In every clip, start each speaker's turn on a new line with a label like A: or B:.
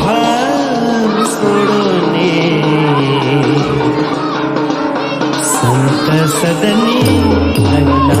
A: भाव सोडोने संत सदनी
B: अन्ना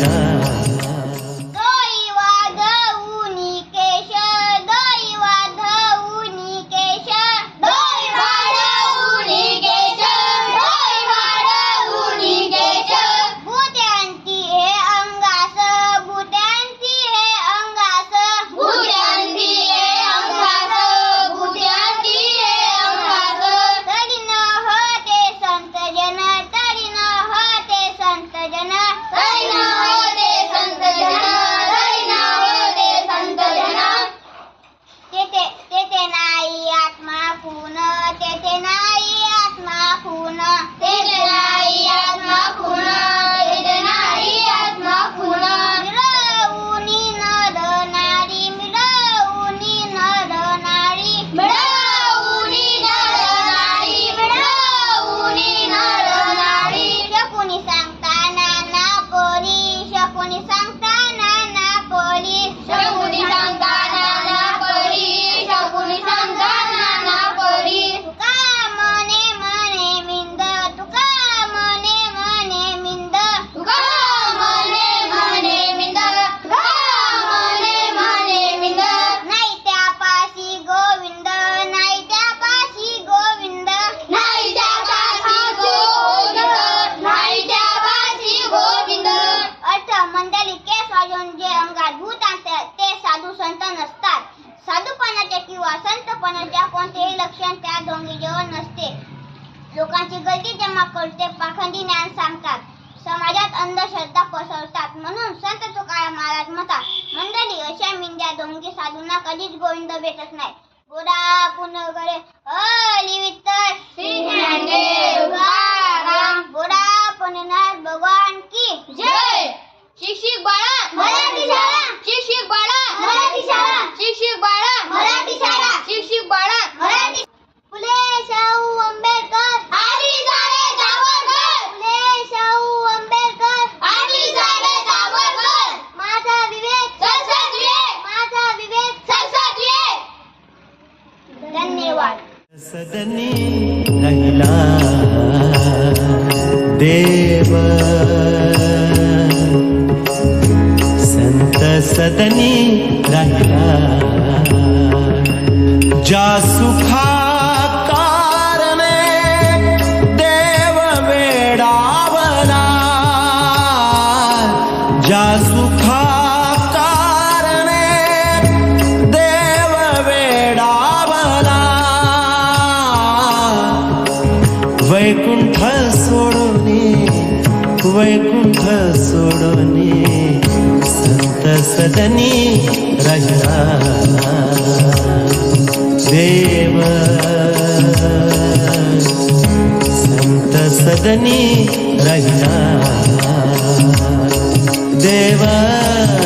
B: स्वाजून जे अंगात भूत आणतात ते साधू संत नसतात. साधूपणाच्या किंवा संतपणाच्या कोणतेही लक्षण त्या दोंगीजवळ नसते. लोकांची गलती जमा करते पाखंडी ज्ञान सांगतात. समाजात अंधश्रद्धा पसरतात. म्हणून संत तुकाराम महाराज म्हणतात मंडळी अशा मिंद्या दोंगी साधूंना कधीच गोविंद भेटत नाही गोरा पुनगरे अलिवित्तर श्री ज्ञानदेव गोरा पुननाथ भगवान
A: सदनी राहिला देव। संत सदनी राहिला। जा सुखा देव वेडावला। जा सुखा वैकुंठ सोडोनी संत सदनी रहिला. देव संत सदनी रहिला. देवा